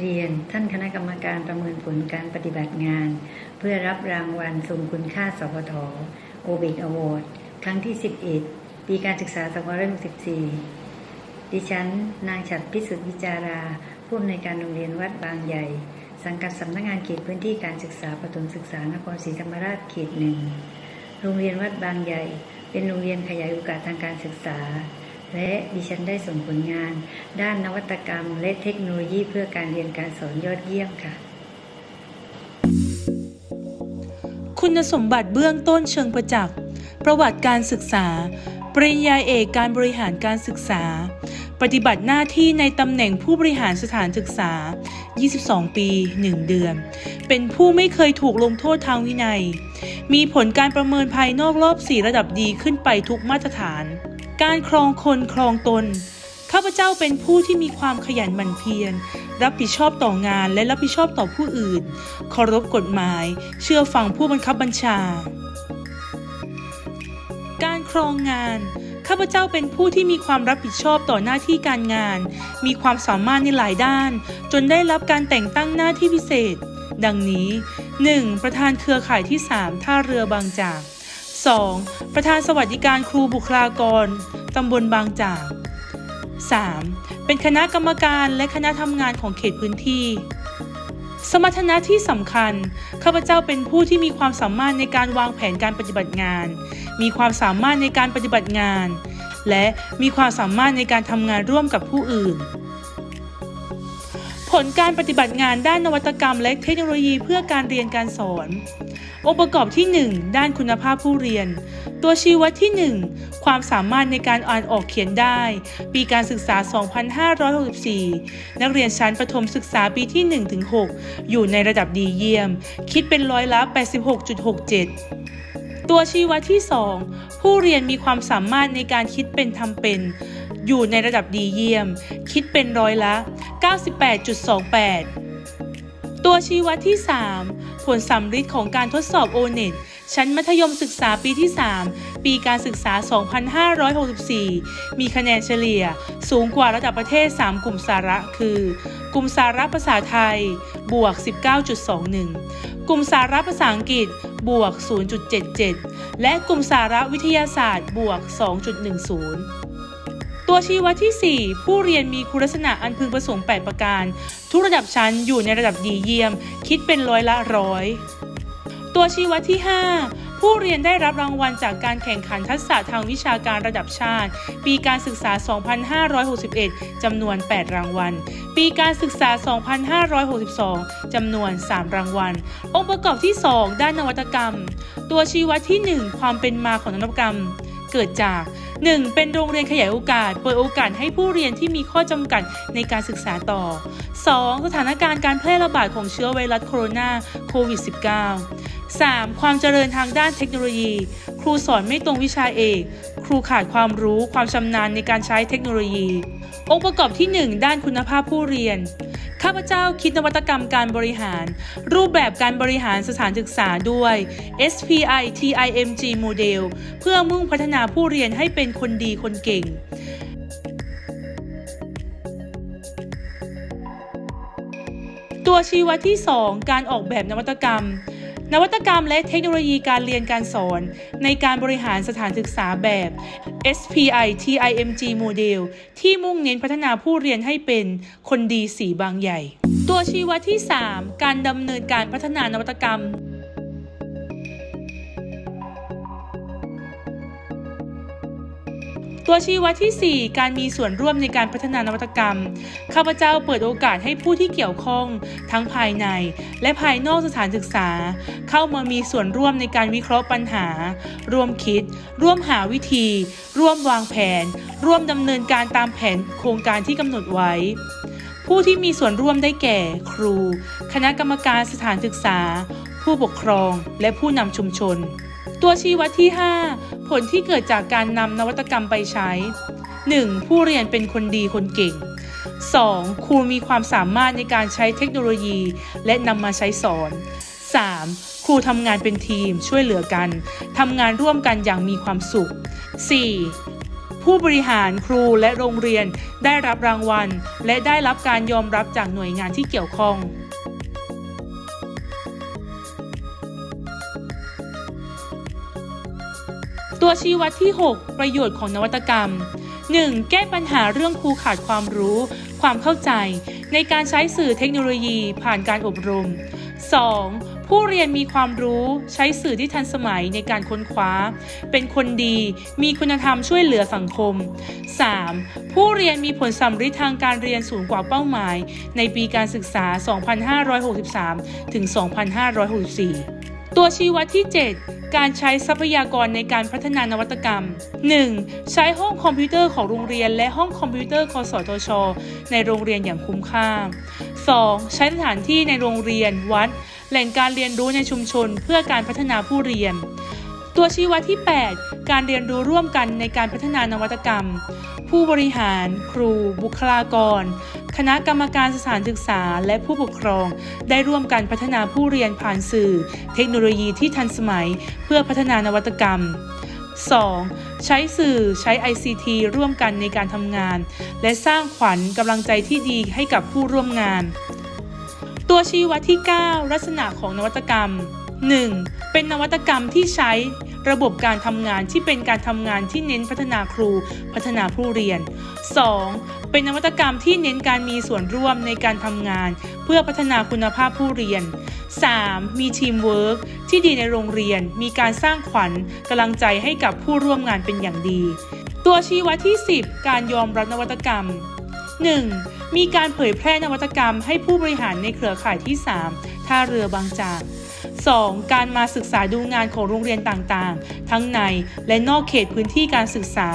เรียนท่านคณะกรรมการประเมินผลการปฏิบัติงาน เพื่อรับรางวัลทรงคุณค่าสพทโอเบกอวอร์ดครั้งที่ 11 ปีการศึกษา2564ดิฉัน นางฉัตรพิสุทธิวิจาราผู้อำนวยการโรงเรียนวัดบางใหญ่ สังกัดสำนักงานเขตพื้นที่การศึกษาประถมศึกษานครศรีธรรมราชเขตหนึ่งโรงเรียนวัดบางใหญ่ เป็นโรงเรียนขยายโอกาสทางการศึกษา และดิฉันได้ส่งผลงาน ด้านนวัตกรรม และเทคโนโลยีเพื่อการเรียนการสอนยอดเยี่ยมค่ะ คุณสมบัติเบื้องต้นเชิงประจักษ์ ประวัติการศึกษา ปริญญาเอกการบริหารการศึกษา ปฏิบัติหน้าที่ในตำแหน่งผู้บริหารสถานศึกษา 22 ปี 1 เดือน เป็นผู้ไม่เคยถูกลงโทษทางวินัย มีผลการประเมินภายนอกรอบ 4 ระดับดีขึ้นไปทุกมาตรฐาน การครองคนครองตน ข้าพเจ้าเป็นผู้ที่มีความขยันหมั่นเพียร รับผิดชอบต่องานและรับผิดชอบต่อผู้อื่น เคารพกฎหมาย เชื่อฟังผู้บังคับบัญชา การครองงาน ข้าพเจ้าเป็นผู้ที่มีความรับผิดชอบต่อหน้าที่การงาน มีความสามารถในหลายด้าน จนได้รับการแต่งตั้งหน้าที่พิเศษ ดังนี้ 1. ประธานเครือข่ายที่ 3 ท่าเรือบางจาก 2. ประธานสวัสดิการครูบุคลากร ตำบลบางจาก 3. เป็นคณะกรรมการและคณะทำงานของเขตพื้นที่ สมรรถนะที่สำคัญ ข้าพเจ้าเป็นผู้ที่มีความสามารถในการวางแผนการปฏิบัติงาน มีความสามารถในการปฏิบัติงาน และมีความสามารถในการทำงานร่วมกับผู้อื่น ลการปฏิบัติงานด้านนวัตกรรมและเทคโนโลยีเพื่อการเรียนการสอน องค์ประกอบที่ 1 ด้านคุณภาพผู้เรียน ตัวชี้วัดที่ 1 ความสามารถในการอ่านออกเขียนได้ ปีการศึกษา 2564 นักเรียนชั้นประถมศึกษาปีที่ 1-6 อยู่ในระดับดีเยี่ยม คิดเป็นร้อยละ 86.67ตัวชี้วัดที่ 2 ผู้เรียนมีความสามารถในการคิดเป็นทำเป็น อยู่ในระดับดีเยี่ยม คิดเป็นร้อยละ 98.28 ตัวชี้วัดที่ 3 ผลสัมฤทธิ์ของการทดสอบ o n e t ชั้นมัธยมศึกษาปีที่ 3 ปีการศึกษา 2564 มีคะแนนเฉลี่ยสูงกว่าระดับประเทศ 3 กลุ่มสาระ คือ กลุ่มสาระภาษาไทย บวก 19.21 กลุ่มสาระภาษาอังกฤษ บวก 0.77 และกลุ่มสาระวิทยาศาสตร์ บวก 2.10 ตัวชี้วัดที่ 4 ผู้เรียนมีคุณลักษณะอันพึงประสงค์ 8 ประการ ทุกระดับชั้นอยู่ในระดับดีเยี่ยม คิดเป็นร้อยละร้อยตัวชี้วัดที่ 5 ผู้เรียนได้รับรางวัลจากการแข่งขันทักษะทางวิชาการระดับชาติ ปีการศึกษา 2561 จำนวน 8 รางวัล ปีการศึกษา 2562 จำนวน 3 รางวัล องค์ประกอบที่ 2 ด้านนวัตกรรม ตัวชี้วัดที่ 1 ความเป็นมาของนวัตกรรม เกิดจาก 1. เป็นโรงเรียนขยายโอกาส เปิดโอกาสให้ผู้เรียนที่มีข้อจำกัดในการศึกษาต่อ 2. สถานการณ์การแพร่ระบาดของเชื้อไวรัสโคโรนาโควิด -19 3. ความเจริญทางด้านเทคโนโลยี รูสอนไม่ตรงวิชาเอก ครูขาดความรู้ความชำนาญในการใช้เทคโนโลยี องค์ประกอบที่ 1 ด้านคุณภาพผู้เรียน ข้าพเจ้าคิดนวัตกรรมการบริหาร รูปแบบการบริหารสถานศึกษาด้วย SPI TIMG Model เพื่อมุ่งพัฒนาผู้เรียนให้เป็นคนดีคนเก่งตัวชี้วัดที่ 2 การออกแบบนวัตกรรม นวัตกรรมและเทคโนโลยีการเรียนการสอน ในการบริหารสถานศึกษาแบบ SPI TIMG Model ที่มุ่งเน้นพัฒนาผู้เรียนให้เป็นคนดีสีบางใหญ่ ตัวชี้วัดที่ 3 การดำเนินการพัฒนานวัตกรรม ตัวชี้วัดที่ 4 การมีส่วนร่วมในการพัฒนานวัตกรรม ข้าพเจ้าเปิดโอกาสให้ผู้ที่เกี่ยวข้อง ทั้งภายใน และภายนอกสถานศึกษา เข้ามามีส่วนร่วมในการวิเคราะห์ปัญหา ร่วมคิด ร่วมหาวิธี ร่วมวางแผน ร่วมดำเนินการตามแผนโครงการที่กำหนดไว้ผู้ที่มีส่วนร่วมได้แก่ ครู คณะกรรมการสถานศึกษา ผู้ปกครอง และผู้นำชุมชน ตัวชี้วัดที่ 5 ผลที่เกิดจากการนำนวัตกรรมไปใช้ 1. ผู้เรียนเป็นคนดีคนเก่ง 2. ครูมีความสามารถในการใช้เทคโนโลยี และนำมาใช้สอน 3. ครูทำงานเป็นทีมช่วยเหลือกันทำงานร่วมกันอย่างมีความสุข 4. ผู้บริหารครูและโรงเรียนได้รับรางวัล และได้รับการยอมรับจากหน่วยงานที่เกี่ยวข้อง ตัวชี้วัดที่ 6 ประโยชน์ของนวัตกรรม 1. แก้ปัญหาเรื่องครูขาดความรู้ ความเข้าใจ ในการใช้สื่อเทคโนโลยีผ่านการอบรม 2. ผู้เรียนมีความรู้ใช้สื่อที่ทันสมัยในการค้นคว้า เป็นคนดี มีคุณธรรมช่วยเหลือสังคม 3. ผู้เรียนมีผลสัมฤทธิ์ทางการเรียนสูงกว่าเป้าหมาย ในปีการศึกษา 2563 ถึง 2564 ตัวชี้วัดที่ 7 การใช้ทรัพยากรในการพัฒนานวัตกรรม 1. ใช้ห้องคอมพิวเตอร์ของโรงเรียน และห้องคอมพิวเตอร์ กสทช ในโรงเรียนอย่างคุ้มค่า 2. ใช้สถานที่ในโรงเรียน วัด แหล่งการเรียนรู้ในชุมชน เพื่อการพัฒนาผู้เรียน ตัวชี้วัดที่ 8 การเรียนรู้ร่วมกันในการพัฒนานวัตกรรม ผู้บริหาร ครู บุคลากร คณะกรรมการสถานศึกษา และผู้ปกครอง ได้ร่วมกันพัฒนาผู้เรียนผ่านสื่อ เทคโนโลยีที่ทันสมัย เพื่อพัฒนานวัตกรรม 2. ใช้สื่อใช้ ICT ร่วมกันในการทำงาน และสร้างขวัญกำลังใจที่ดีให้กับผู้ร่วมงาน ตัวชี้วัดที่ 9 ลักษณะของนวัตกรรม 1. เป็นนวัตกรรมที่ใช้ ระบบการทำงานที่เป็นการทำงานที่เน้นพัฒนาครู พัฒนาผู้เรียน 2. เป็นนวัตกรรมที่เน้นการมีส่วนร่วมในการทำงาน เพื่อพัฒนาคุณภาพผู้เรียน 3. มีทีมเวิร์กที่ดีในโรงเรียน มีการสร้างขวัญกำลังใจให้กับผู้ร่วมงานเป็นอย่างดี ตัวชี้วัดที่ 10 การยอมรับนวัตกรรม 1. มีการเผยแพร่นวัตกรรมให้ผู้บริหารในเครือข่ายที่ 3 ท่าเรือบางจาก 2. การมาศึกษาดูงานของโรงเรียนต่างๆ ทั้งในและนอกเขตพื้นที่การศึกษา